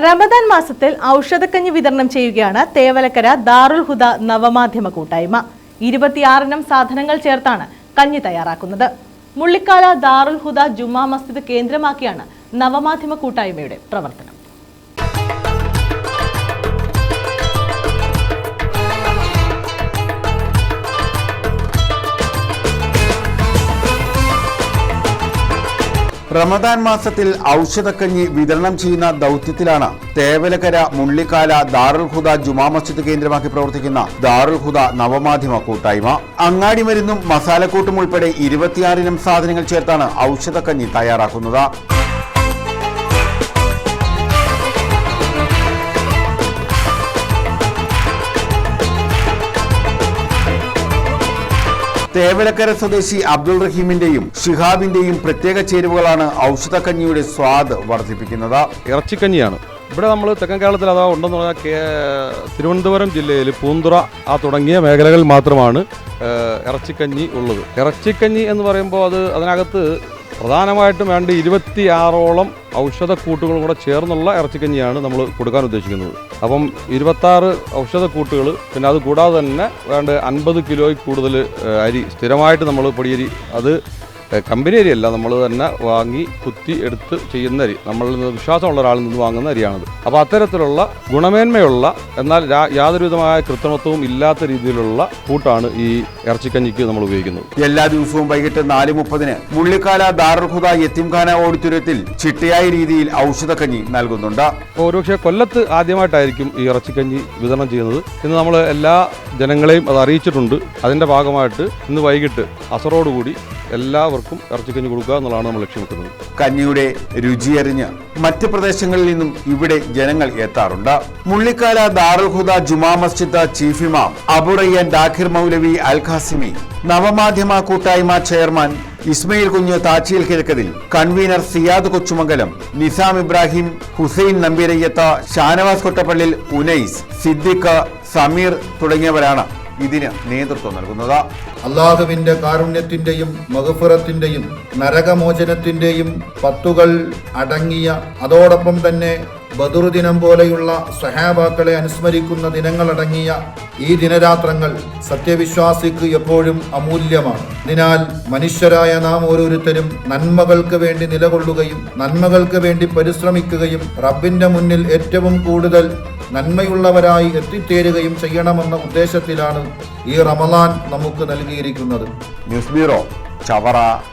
റമദാൻ മാസത്തിൽ ഔഷധക്കഞ്ഞ് വിതരണം ചെയ്യുകയാണ് തേവലക്കര ദാറുൽ ഹുദ നവമാധ്യമ കൂട്ടായ്മ. ഇരുപത്തിയാറിനം സാധനങ്ങൾ ചേർത്താണ് കഞ്ഞി തയ്യാറാക്കുന്നത്. മുള്ളിക്കാല ദാറുൽ ഹുദ ജുമാ മസ്ജിദ് കേന്ദ്രമാക്കിയാണ് നവമാധ്യമ കൂട്ടായ്മയുടെ പ്രവർത്തനം. റമദാൻ മാസത്തിൽ ഔഷധക്കഞ്ഞി വിതരണം ചെയ്യുന്ന ദൗത്യത്തിലാണ് തേവലക്കര മുള്ളിക്കാല ദാറുൽ ഹുദ ജുമാ മസ്ജിദ് കേന്ദ്രമാക്കി പ്രവർത്തിക്കുന്ന ദാറുൽ ഹുദ നവമാധ്യമ കൂട്ടായ്മ. അങ്ങാടി മരുന്നും മസാലക്കൂട്ടും ഉൾപ്പെടെ ഇരുപത്തിയാറിനം സാധനങ്ങൾ ചേർത്താണ് ഔഷധക്കഞ്ഞി തയ്യാറാക്കുന്നത്. തേവലക്കര സ്വദേശി അബ്ദുൾ റഹീമിന്റെയും ഷിഹാബിന്റെയും പ്രത്യേക ചേരുവകളാണ് ഔഷധക്കഞ്ഞിയുടെ സ്വാദ് വർദ്ധിപ്പിക്കുന്നത്. ഇറച്ചിക്കഞ്ഞിയാണ് ഇവിടെ നമ്മൾ തെക്കൻ കേരളത്തിൽ അതാ ഉണ്ടെന്ന് പറഞ്ഞാൽ തിരുവനന്തപുരം ജില്ലയിൽ പൂന്തുറ ആ തുടങ്ങിയ മേഖലകളിൽ മാത്രമാണ് ഇറച്ചിക്കഞ്ഞി ഉള്ളത്. ഇറച്ചിക്കഞ്ഞി എന്ന് പറയുമ്പോൾ അത് അതിനകത്ത് പ്രധാനമായിട്ടും വേണ്ട ഇരുപത്തിയാറോളം ഔഷധക്കൂട്ടുകളും കൂടെ ചേർന്നുള്ള ഇറച്ചിക്കഞ്ഞിയാണ് നമ്മൾ കൊടുക്കാൻ ഉദ്ദേശിക്കുന്നത്. അപ്പം ഇരുപത്താറ് ഔഷധക്കൂട്ടുകൾ പിന്നെ അത് കൂടാതെ തന്നെ വേണ്ട അൻപത് കിലോയിൽ കൂടുതൽ അരി സ്ഥിരമായിട്ട് നമ്മൾ പൊടിയരി അത് കമ്പനി അരിയല്ല നമ്മൾ തന്നെ വാങ്ങി കുത്തി എടുത്ത് ചെയ്യുന്ന അരി. നമ്മളിൽ നിന്ന് വിശ്വാസമുള്ള ഒരാളിൽ നിന്ന് വാങ്ങുന്ന അരിയാണത്. അപ്പോൾ അത്തരത്തിലുള്ള ഗുണമേന്മയുള്ള എന്നാൽ യാതൊരുവിധമായ യാതൊരു വിധമായ കൃത്രിമത്വവും ഇല്ലാത്ത രീതിയിലുള്ള കൂട്ടാണ് ഈ ഇറച്ചിക്കഞ്ഞിക്ക് നമ്മൾ ഉപയോഗിക്കുന്നത്. എല്ലാ ദിവസവും വൈകിട്ട് നാല് മുപ്പതിന് മുള്ളിക്കാല ദാറുൽ യത്തിംഖാന ഓഡിറ്റോറിയത്തിൽ ചിട്ടയായ രീതിയിൽ ഔഷധക്കഞ്ഞി നൽകുന്നുണ്ട്. ഒരുപക്ഷെ കൊല്ലത്ത് ആദ്യമായിട്ടായിരിക്കും ഈ ഇറച്ചിക്കഞ്ഞി വിതരണം ചെയ്യുന്നത്. ഇന്ന് നമ്മൾ എല്ലാ ജനങ്ങളെയും അത് അറിയിച്ചിട്ടുണ്ട്. അതിന്റെ ഭാഗമായിട്ട് ഇന്ന് വൈകിട്ട് അസറോടുകൂടി എല്ലാവർക്കും ഇറച്ചിക്കഞ്ഞി കൊടുക്കുക എന്നുള്ളതാണ് നമ്മൾ ലക്ഷ്യം വെക്കുന്നത്. കഞ്ഞിയുടെ രുചിയറിഞ്ഞ് മറ്റ് പ്രദേശങ്ങളിൽ നിന്നും ഇവിടെ ജനങ്ങൾ എത്താറുണ്ട്. മുള്ളിക്കാല ദാറുൽ ഹുദ ജുമാ മസ്ജിദ് ചീഫ് ഇമാം അബുറയ്യൻ ദാഖിർ മൗലവി അൽ ഖാസിമി നവമാധ്യമ കൂട്ടായ്മ ചെയർമാൻ ഇസ്മയിൽ കുഞ്ഞ് താച്ചിയിൽ കിഴക്കതിൽ കൺവീനർ സിയാദ് കൊച്ചുമംഗലം നിസാം ഇബ്രാഹിം ഹുസൈൻ നമ്പീരയ്യത്ത ഷാനവാസ് കൊട്ടപ്പള്ളിൽ ഉനൈസ് സിദ്ദിഖ് സമീർ തുടങ്ങിയവരാണ്. ഇതിന് നേതൃത്വം നൽകുന്നത്. അള്ളാഹുവിന്റെ കാരുണ്യത്തിന്റെയും മഹഫുറത്തിന്റെയും നരകമോചനത്തിന്റെയും പത്തുകൾ അടങ്ങിയ അതോടൊപ്പം തന്നെ ബദുർ ദിനം പോലെയുള്ള സഹാബാക്കളെ അനുസ്മരിക്കുന്ന ദിനങ്ങളടങ്ങിയ ഈ ദിനരാത്രങ്ങൾ സത്യവിശ്വാസിക്ക് എപ്പോഴും അമൂല്യമാണ്. അതിനാൽ മനുഷ്യരായ നാം ഓരോരുത്തരും നന്മകൾക്ക് വേണ്ടി നിലകൊള്ളുകയും നന്മകൾക്ക് വേണ്ടി പരിശ്രമിക്കുകയും റബ്ബിന്റെ മുന്നിൽ ഏറ്റവും കൂടുതൽ നന്മയുള്ളവരായി എത്തിച്ചേരുകയും ചെയ്യണമെന്ന ഉദ്ദേശത്തിലാണ് ഈ റമദാൻ നമുക്ക് നൽകിയിരിക്കുന്നത്. News bureau Chavara.